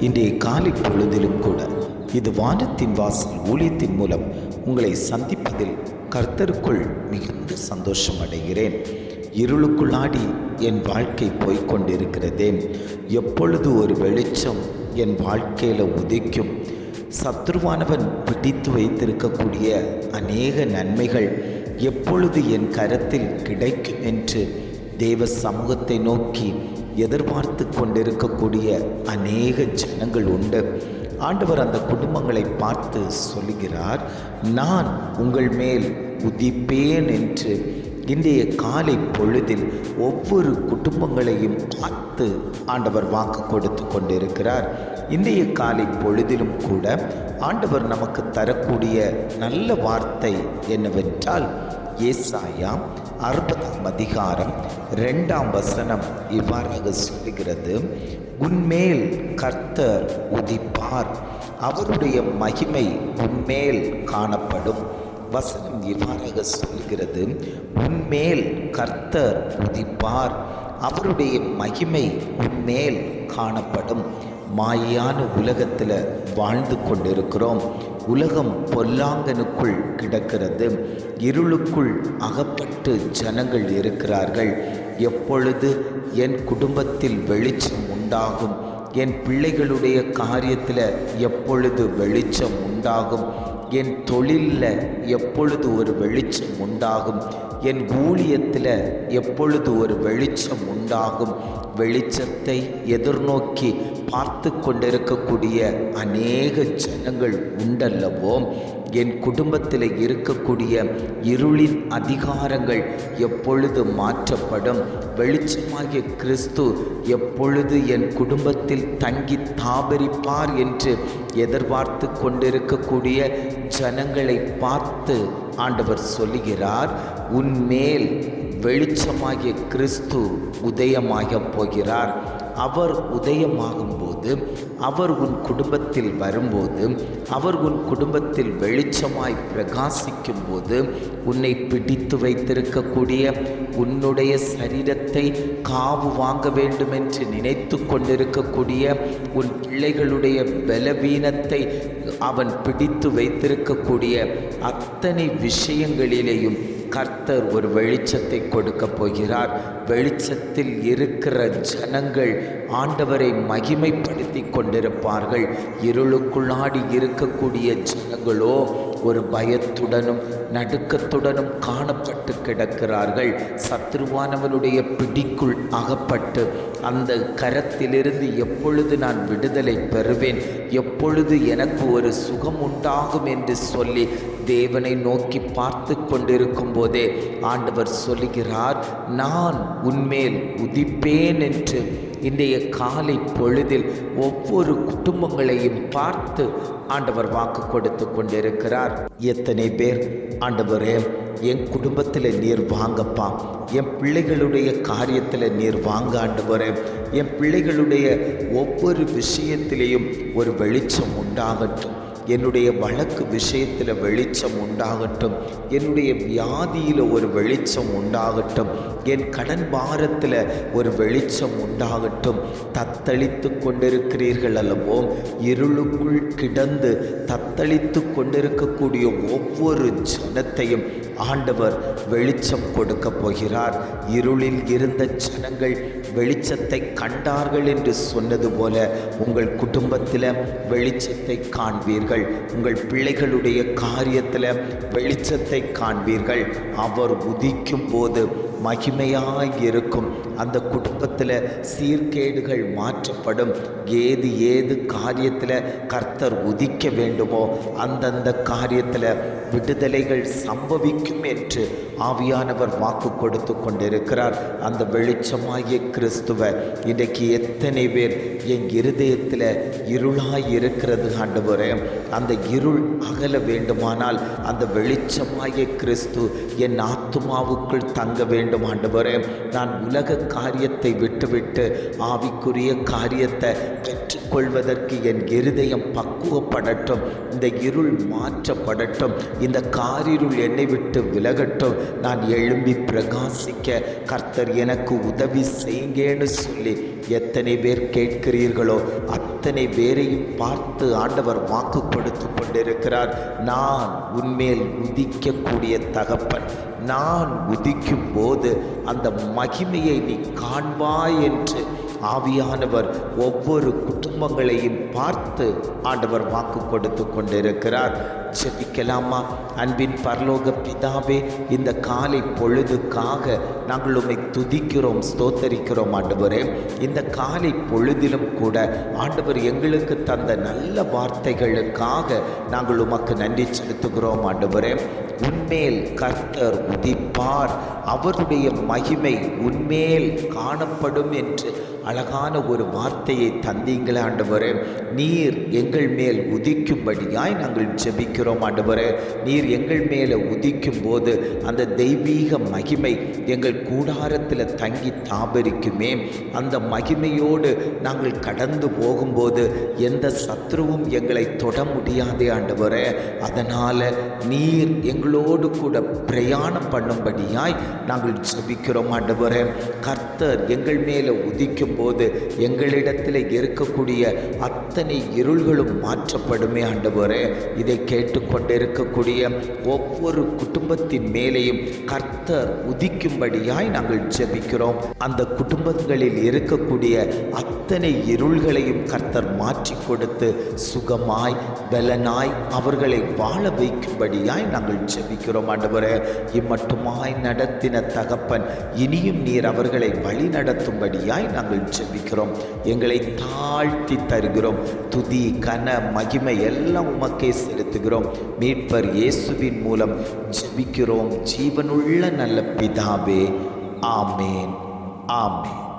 இன்றைய காலை பொழுதிலும் கூட இது வானத்தின் வாசல் ஊழியத்தின் மூலம் உங்களை சந்திப்பதில் கர்த்தருக்குள் மிகுந்த சந்தோஷம் அடைகிறேன். இருளுக்குள்ளாடி என் வாழ்க்கை போய்கொண்டிருக்கிறதே எப்பொழுது ஒரு வெளிச்சம் என் வாழ்க்கையில் உதிக்கும். சத்ருவானவன் பிடித்து வைத்திருக்கக்கூடிய அநேக நன்மைகள் எப்பொழுது என் கரத்தில் கிடைக்கும் என்று தேவ சமூகத்தை நோக்கி எதிர்பார்த்து கொண்டிருக்கக்கூடிய அநேக ஜனங்கள் உண்டு. ஆண்டவர் அந்த குடும்பங்களை பார்த்து சொல்லுகிறார் நான் உங்கள் மேல் உதிப்பேன் என்று இன்றைய காலை பொழுதில் ஒவ்வொரு குடும்பங்களையும் பார்த்து ஆண்டவர் வாக்கு கொடுத்து கொண்டிருக்கிறார். இன்றைய காலை பொழுதிலும் கூட ஆண்டவர் நமக்கு தரக்கூடிய நல்ல வார்த்தை என்னவென்றால் ஏசாயா அறுபதாம் அதிகாரம் ரெண்டாம் வசனம் இவ்வாறாக சொல்லுகிறது. உன்மேல் கர்த்தர் உதிப்பார். அவருடைய மகிமை உன்மேல் காணப்படும். வசனம் இவ்வாறாக சொல்கிறது உன்மேல் கர்த்தர் உதிப்பார். அவருடைய மகிமை உன்மேல் காணப்படும். மாயான உலகத்தில் வாழ்ந்து கொண்டிருக்கிறோம். உலகம் பொல்லாங்கனுக்குள் கிடக்கிறது. இருளுக்குள் அகப்பட்டு ஜனங்கள் இருக்கிறார்கள். எப்பொழுது என் குடும்பத்தில் வெளிச்சம் உண்டாகும்? என் பிள்ளைகளுடைய காரியத்தில் எப்பொழுது வெளிச்சம் உண்டாகும்? என் தொழிலில் எப்பொழுது ஒரு வெளிச்சம் உண்டாகும்? என் ஊழியத்தில் எப்பொழுது ஒரு வெளிச்சம் உண்டாகும்? வெளிச்சத்தை எதிர்நோக்கி பார்த்து கொண்டிருக்கக்கூடிய அநேக ஜனங்கள் உண்டல்லவோ? என் குடும்பத்தில் இருக்கக்கூடிய இருளின் அதிகாரங்கள் எப்பொழுது மாற்றப்படும்? வெளிச்சமாகிய கிறிஸ்து எப்பொழுது என் குடும்பத்தில் தங்கி தாபரிப்பார் என்று எதிர்பார்த்து கொண்டிருக்கக்கூடிய ஜனங்களை பார்த்து ஆண்டவர் சொல்லுகிறார் உன்மேல் வெளிச்சமாகிய கிறிஸ்து உதயமாக போகிறார். அவர் உதயமாகும் போது அவர் உன் குடும்பத்தில் வரும்போது அவர் உன் குடும்பத்தில் வெளிச்சமாய் பிரகாசிக்கும் போது உன்னை பிடித்து வைத்திருக்கக்கூடிய உன்னுடைய சரீரத்தை காவு வாங்க வேண்டும் என்று நினைத்து கொண்டிருக்கக்கூடிய உன் பிள்ளைகளுடைய பலவீனத்தை அவன் பிடித்து வைத்திருக்கக்கூடிய அத்தனை விஷயங்களிலேயும் கர்த்தர் ஒரு வெளிச்சத்தை கொடுக்க போகிறார். வெளிச்சத்தில் இருக்கிற ஜனங்கள் ஆண்டவரை மகிமைப்படுத்தி கொண்டிருப்பார்கள். இருளுக்குள்ளாடி இருக்கக்கூடிய ஜனங்களோ ஒரு பயத்துடனும் நடுக்கத்துடனும் காணப்பட்டு கிடக்கிறார்கள். சத்ருவானவனுடைய பிடிக்குள் அகப்பட்டு அந்த கரத்திலிருந்து எப்பொழுது நான் விடுதலை பெறுவேன் எப்பொழுது எனக்கு ஒரு சுகம் உண்டாகும் என்று சொல்லி தேவனை நோக்கி பார்த்து கொண்டிருக்கும் போதே ஆண்டவர் சொல்லுகிறார் நான் உன்மேல் உதிப்பேன் என்று இன்றைய காலை பொழுதில் ஒவ்வொரு குடும்பங்களையும் பார்த்து ஆண்டவர் வாக்கு கொடுத்து கொண்டிருக்கிறார். எத்தனை பேர்? ஆண்டவரே என் குடும்பத்தில் நீர் வாங்கப்பா. என் பிள்ளைகளுடைய காரியத்தில் நீர் வாங்க ஆண்டவரே. என் பிள்ளைகளுடைய ஒவ்வொரு விஷயத்திலேயும் ஒரு வெளிச்சம் உண்டாகட்டும். என்னுடைய வழக்கு விஷயத்தில் வெளிச்சம் உண்டாகட்டும். என்னுடைய வியாதியில் ஒரு வெளிச்சம் உண்டாகட்டும். என் கடன் பாரத்தில் ஒரு வெளிச்சம் உண்டாகட்டும். தத்தளித்து கொண்டிருக்கிறீர்கள் அல்லவோ? இருளுக்குள் கிடந்து தத்தளித்து கொண்டிருக்கக்கூடிய ஒவ்வொரு ஜனத்தையும் ஆண்டவர் வெளிச்சம் கொடுக்க போகிறார். இருளில் இருந்த ஜனங்கள் வெளிச்சத்தை கண்டார்கள் என்று சொன்னது போல உங்கள் குடும்பத்தில் வெளிச்சத்தை காண்பீர்கள். உங்கள் பிள்ளைகளுடைய காரியத்தில் வெளிச்சத்தை காண்பீர்கள். அவர் உதிக்கும் போது மகிமையாய் இருக்கும் அந்த குடும்பத்தில் சீர்கேடுகள் மாற்றப்படும். ஏது ஏது காரியத்தில் கர்த்தர் உதிக்க வேண்டுமோ அந்தந்த காரியத்தில் விடுதலைகள் சம்பவிக்கும் என்று ஆவியானவர் வாக்கு கொடுத்து கொண்டிருக்கிறார். அந்த வெளிச்சமாகிய கிறிஸ்துவ இன்றைக்கு எத்தனை பேர் என் இருதயத்தில் இருளாய் இருக்கிறது ஆண்டவரே. அந்த இருள் அகல வேண்டுமானால் அந்த வெளிச்சமாகிய கிறிஸ்து என் ஆத்துமாவுக்குள் தங்க வேண்டும். வேண்டும் ஆண்டவரே. நான் உலக காரியத்தை விட்டுவிட்டு ஆவிக்குரிய காரியத்தை பெற்றுக்கொள்வதற்கு என் இருதயம் பக்குவப்படட்டும் இந்த இருள் மாற்றப்படட்டும் இந்த காரிருள் என்னை விட்டு விலகட்டும். நான் எழும்பி பிரகாசிக்க கர்த்தர் எனக்கு உதவி செய்யுங்கன்னு சொல்லி எத்தனை பேர் கேட்கிறீர்களோ அத்தனை பேரையும் பார்த்து ஆண்டவர் வாக்கு கொடுத்து கொண்டிருக்கிறார். நான் உன்மேல் உதிக்கக்கூடிய தகப்பன். நான் உதிக்கும் போது அந்த மகிமையை நீ காண்பாய் என்று ஆவியானவர் ஒவ்வொரு குடும்பங்களையும் பார்த்து ஆண்டவர் வாக்கு கொடுத்து கொண்டிருக்கிறார். ஜெபிக்கலாமா? அன்பின் பரலோக பிதாவே இந்த காலை பொழுதுக்காக நாங்கள் உண்மை துதிக்கிறோம் ஸ்தோத்தரிக்கிறோம் ஆண்டவரே. இந்த காலை பொழுதிலும் கூட ஆண்டவர் எங்களுக்கு தந்த நல்ல வார்த்தைகளுக்காக நாங்கள் உமக்கு நன்றி செலுத்துகிறோம் ஆண்டவரே. உன்மேல் கர்த்தர் உதிப்பார். அவருடைய மகிமை உன்மேல் காணப்படும் என்று அழகான ஒரு வார்த்தையை தந்தீங்களே ஆண்டவரே. நீர் எங்கள் மேல் உதிக்கும்படியாய் நாங்கள் ஜெபிக்கிறோம் ஆண்டவரே. நீர் எங்கள் மேலே உதிக்கும் போது அந்த தெய்வீக மகிமை எங்கள் கூடாரத்தில் தங்கி தாபரிக்குமே. அந்த மகிமையோடு நாங்கள் கடந்து போகும்போது எந்த சத்ருவும் எங்களை தொட முடியாதே ஆண்டவரே. அதனால் நீர் எங்களோடு கூட பிரயாணம் பண்ணும்படியாய் நாங்கள் ஜெபிக்கிறோம் ஆண்டவரே. கர்த்தர் எங்கள் மேலே உதிக்கும் போது எங்களிடத்தில் இருக்கக்கூடிய அத்தனை இருள்களும் மாற்றப்படுமே ஆண்டவரே. இதை கேட்டுக்கொண்டிருக்கக்கூடிய ஒவ்வொரு குடும்பத்தின் மேலேயும் கர்த்தர் உதிக்கும்படியாய் நாங்கள் ஜெபிக்கிறோம். அந்த குடும்பங்களில் இருக்கக்கூடிய அத்தனை இருள்களையும் கர்த்தர் மாற்றி கொடுத்து சுகமாய் பலனாய் அவர்களை வாழ வைக்கும்படியாய் நாங்கள் ஜெபிக்கிறோம் ஆண்டவரே. இம்மட்டுமாய் நடத்தின தகப்பன் இனியும் நீர் அவர்களை வழி நடத்தும்படியாய் நாங்கள் ஜெபிக்கிறோம். எங்களை தாழ்த்தி தருகிறோம். துதி கன மகிமை எல்லாம் உமக்கே செலுத்துகிறோம். மீட்பர் இயேசுவின் மூலம் ஜெபிக்கிறோம். ஜீவனுள்ள நல்ல பிதாவே ஆமேன். ஆமேன்.